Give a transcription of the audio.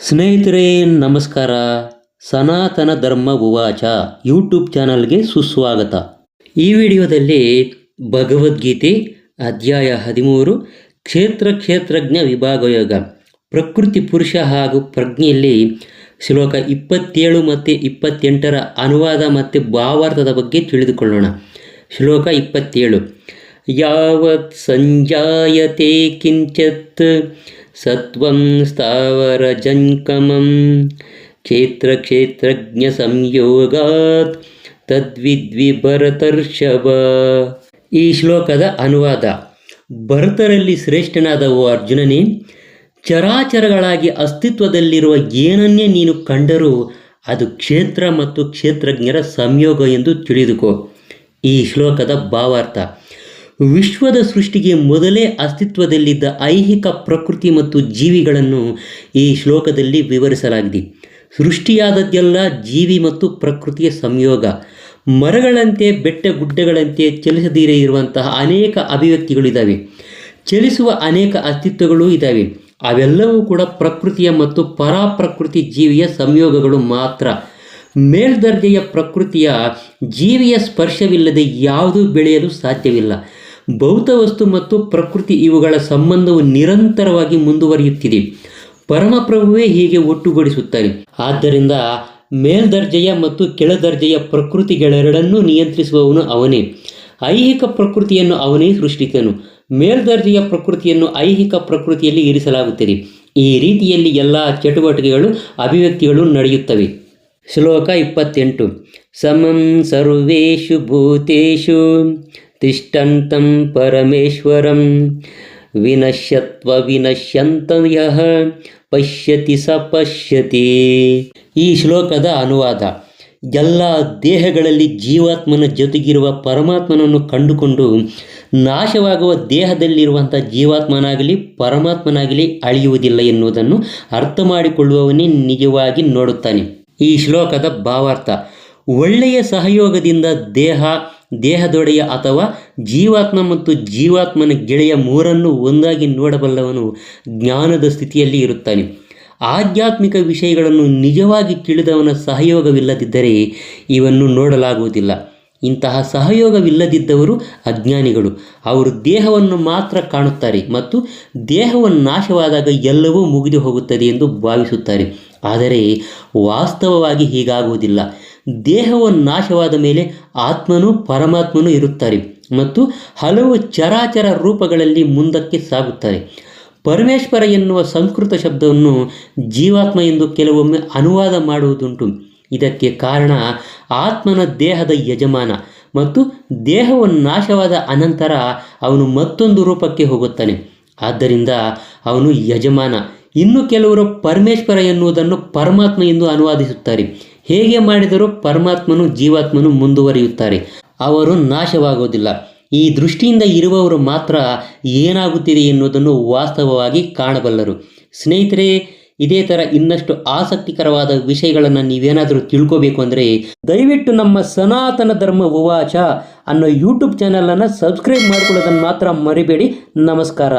ಸ್ನೇಹಿತರೆ, ನಮಸ್ಕಾರ. ಸನಾತನ ಧರ್ಮ ಉವಾಚ ಯೂಟ್ಯೂಬ್ ಚಾನಲ್ಗೆ ಸುಸ್ವಾಗತ. ಈ ವಿಡಿಯೋದಲ್ಲಿ ಭಗವದ್ಗೀತೆ ಅಧ್ಯಾಯ ಹದಿಮೂರು, ಕ್ಷೇತ್ರ ಕ್ಷೇತ್ರಜ್ಞ ವಿಭಾಗಯೋಗ, ಪ್ರಕೃತಿ ಪುರುಷ ಹಾಗೂ ಪ್ರಜ್ಞೆಯಲ್ಲಿ ಶ್ಲೋಕ ಇಪ್ಪತ್ತೇಳು ಮತ್ತು ಇಪ್ಪತ್ತೆಂಟರ ಅನುವಾದ ಮತ್ತು ಭಾವಾರ್ಥದ ಬಗ್ಗೆ ತಿಳಿದುಕೊಳ್ಳೋಣ. ಶ್ಲೋಕ ಇಪ್ಪತ್ತೇಳು ಯಾವತ್ ಸಂಜಾಯತೆ ಕಿಂಚತ್ ಸತ್ವಂ ಸ್ಥಾವರ ಜಂಕಮಂ ಕ್ಷೇತ್ರ ಕ್ಷೇತ್ರಜ್ಞ ಸಂಯೋಗಾತ್ ತದ್ವಿದ್ವಿ ಭರತರ್ಷಭ ಈ ಶ್ಲೋಕದ ಅನುವಾದ. ಭರತರಲ್ಲಿ ಶ್ರೇಷ್ಠನಾದ ಓ ಅರ್ಜುನನೇ, ಚರಾಚರಗಳಾಗಿ ಅಸ್ತಿತ್ವದಲ್ಲಿರುವ ಏನನ್ನೇ ನೀನು ಕಂಡರೂ ಅದು ಕ್ಷೇತ್ರ ಮತ್ತು ಕ್ಷೇತ್ರಜ್ಞರ ಸಂಯೋಗ ಎಂದು ತಿಳಿದುಕೋ. ಈ ಶ್ಲೋಕದ ಭಾವಾರ್ಥ. ವಿಶ್ವದ ಸೃಷ್ಟಿಗೆ ಮೊದಲೇ ಅಸ್ತಿತ್ವದಲ್ಲಿದ್ದ ಐಹಿಕ ಪ್ರಕೃತಿ ಮತ್ತು ಜೀವಿಗಳನ್ನು ಈ ಶ್ಲೋಕದಲ್ಲಿ ವಿವರಿಸಲಾಗಿದೆ. ಸೃಷ್ಟಿಯಾದದ್ದೆಲ್ಲ ಜೀವಿ ಮತ್ತು ಪ್ರಕೃತಿಯ ಸಂಯೋಗ. ಮರಗಳಂತೆ ಬೆಟ್ಟ ಗುಡ್ಡಗಳಂತೆ ಚಲಿಸದಿರೇ ಇರುವಂತಹ ಅನೇಕ ಅಭಿವ್ಯಕ್ತಿಗಳಿದ್ದಾವೆ ಚಲಿಸುವ ಅನೇಕ ಅಸ್ತಿತ್ವಗಳು ಇದ್ದಾವೆ ಅವೆಲ್ಲವೂ ಕೂಡ ಪ್ರಕೃತಿಯ ಮತ್ತು ಪರಾಪ್ರಕೃತಿ ಜೀವಿಯ ಸಂಯೋಗಗಳು ಮಾತ್ರ. ಮೇಲ್ದರ್ಜೆಯ ಪ್ರಕೃತಿಯ ಜೀವಿಯ ಸ್ಪರ್ಶವಿಲ್ಲದೆ ಯಾವುದೂ ಬೆಳೆಯಲು ಸಾಧ್ಯವಿಲ್ಲ. ಭೌತ ವಸ್ತು ಮತ್ತು ಪ್ರಕೃತಿ ಇವುಗಳ ಸಂಬಂಧವು ನಿರಂತರವಾಗಿ ಮುಂದುವರಿಯುತ್ತಿದೆ. ಪರಮಪ್ರಭುವೇ ಹೀಗೆ ಒಟ್ಟುಗೂಡಿಸುತ್ತಾರೆ. ಆದ್ದರಿಂದ ಮೇಲ್ದರ್ಜೆಯ ಮತ್ತು ಕೆಳದರ್ಜೆಯ ಪ್ರಕೃತಿಗಳೆರಡನ್ನೂ ನಿಯಂತ್ರಿಸುವವನು ಅವನೇ. ಐಹಿಕ ಪ್ರಕೃತಿಯನ್ನು ಅವನೇ ಸೃಷ್ಟಿಸನು ಮೇಲ್ದರ್ಜೆಯ ಪ್ರಕೃತಿಯನ್ನು ಐಹಿಕ ಪ್ರಕೃತಿಯಲ್ಲಿ ಇರಿಸಲಾಗುತ್ತದೆ. ಈ ರೀತಿಯಲ್ಲಿ ಎಲ್ಲ ಚಟುವಟಿಕೆಗಳು, ಅಭಿವ್ಯಕ್ತಿಗಳು ನಡೆಯುತ್ತವೆ. ಶ್ಲೋಕ ಇಪ್ಪತ್ತೆಂಟು. ಸಮಂ ಸರ್ವೇಶು ಭೂತೇಷು. ತಿಷ್ಟಂತಂ ಪರಮೇಶ್ವರಂ ವಿನಶ್ಯತ್ವ ವಿನಶ್ಯಂತ ಯಹ ಪಶ್ಯತಿ ಸ ಪಶ್ಯತಿ ಈ ಶ್ಲೋಕದ ಅನುವಾದ, ಎಲ್ಲ ದೇಹಗಳಲ್ಲಿ ಜೀವಾತ್ಮನ ಜೊತೆಗಿರುವ ಪರಮಾತ್ಮನನ್ನು ಕಂಡುಕೊಂಡು ನಾಶವಾಗುವ ದೇಹದಲ್ಲಿರುವಂಥ ಜೀವಾತ್ಮನಾಗಲಿ, ಪರಮಾತ್ಮನಾಗಲಿ ಅಳಿಯುವುದಿಲ್ಲ ಎನ್ನುವುದನ್ನು ಅರ್ಥ ಮಾಡಿಕೊಳ್ಳುವವನೇ ನಿಜವಾಗಿ ನೋಡುತ್ತಾನೆ. ಈ ಶ್ಲೋಕದ ಭಾವಾರ್ಥ, ಒಳ್ಳೆಯ ಸಹಯೋಗದಿಂದ ದೇಹ ದೇಹದೊಡೆಯ ಅಥವಾ ಜೀವಾತ್ಮ ಮತ್ತು ಜೀವಾತ್ಮನ ಗೆಳೆಯ ಮೂರನ್ನು ಒಂದಾಗಿ ನೋಡಬಲ್ಲವನು ಜ್ಞಾನದ ಸ್ಥಿತಿಯಲ್ಲಿ ಇರುತ್ತಾನೆ. ಆಧ್ಯಾತ್ಮಿಕ ವಿಷಯಗಳನ್ನು ನಿಜವಾಗಿ ತಿಳಿದವನ ಸಹಯೋಗವಿಲ್ಲದಿದ್ದರೆ ಇವನ್ನು ನೋಡಲಾಗುವುದಿಲ್ಲ. ಇಂತಹ ಸಹಯೋಗವಿಲ್ಲದಿದ್ದವರು ಅಜ್ಞಾನಿಗಳು. ಅವರು ದೇಹವನ್ನು ಮಾತ್ರ ಕಾಣುತ್ತಾರೆ ಮತ್ತು ದೇಹವನ್ನು ನಾಶವಾದಾಗ ಎಲ್ಲವೂ ಮುಗಿದು ಹೋಗುತ್ತದೆ ಎಂದು ಭಾವಿಸುತ್ತಾರೆ. ಆದರೆ ವಾಸ್ತವವಾಗಿ ಹೀಗಾಗುವುದಿಲ್ಲ. ದೇಹವು ನಾಶವಾದ ಮೇಲೆ ಆತ್ಮನು ಪರಮಾತ್ಮನು ಇರುತ್ತಾರೆ ಮತ್ತು ಹಲವು ಚರಾಚರ ರೂಪಗಳಲ್ಲಿ ಮುಂದಕ್ಕೆ ಸಾಗುತ್ತಾರೆ. ಪರಮೇಶ್ವರ ಎನ್ನುವ ಸಂಸ್ಕೃತ ಶಬ್ದವನ್ನು ಜೀವಾತ್ಮ ಎಂದು ಕೆಲವೊಮ್ಮೆ ಅನುವಾದ ಮಾಡುವುದುಂಟು. ಇದಕ್ಕೆ ಕಾರಣ ಆತ್ಮನ ದೇಹದ ಯಜಮಾನ ಮತ್ತು ದೇಹವು ನಾಶವಾದ ಅನಂತರ ಅವನು ಮತ್ತೊಂದು ರೂಪಕ್ಕೆ ಹೋಗುತ್ತಾನೆ. ಆದ್ದರಿಂದ ಅವನು ಯಜಮಾನ. ಇನ್ನು ಕೆಲವರು ಪರಮೇಶ್ವರ ಎನ್ನುವುದನ್ನು ಪರಮಾತ್ಮ ಎಂದು ಅನುವಾದಿಸುತ್ತಾರೆ. ಹೇಗೆ ಮಾಡಿದರೂ ಪರಮಾತ್ಮನು ಜೀವಾತ್ಮನು ಮುಂದುವರಿಯುತ್ತಾರೆ. ಅವರು ನಾಶವಾಗುವುದಿಲ್ಲ ಈ ದೃಷ್ಟಿಯಿಂದ ಇರುವವರು ಮಾತ್ರ ಏನಾಗುತ್ತಿದೆ ಎನ್ನುವುದನ್ನು ವಾಸ್ತವವಾಗಿ ಕಾಣಬಲ್ಲರು. ಸ್ನೇಹಿತರೆ, ಇದೇ ಥರ ಇನ್ನಷ್ಟು ಆಸಕ್ತಿಕರವಾದ ವಿಷಯಗಳನ್ನು ನೀವೇನಾದರೂ ತಿಳ್ಕೋಬೇಕು ಅಂದರೆ, ದಯವಿಟ್ಟು ನಮ್ಮ ಸನಾತನ ಧರ್ಮ ಉವಾಚ ಅನ್ನೋ ಯೂಟ್ಯೂಬ್ ಚಾನಲನ್ನು ಸಬ್ಸ್ಕ್ರೈಬ್ ಮಾಡ್ಕೊಳ್ಳೋದನ್ನು ಮಾತ್ರ ಮರಿಬೇಡಿ. ನಮಸ್ಕಾರ.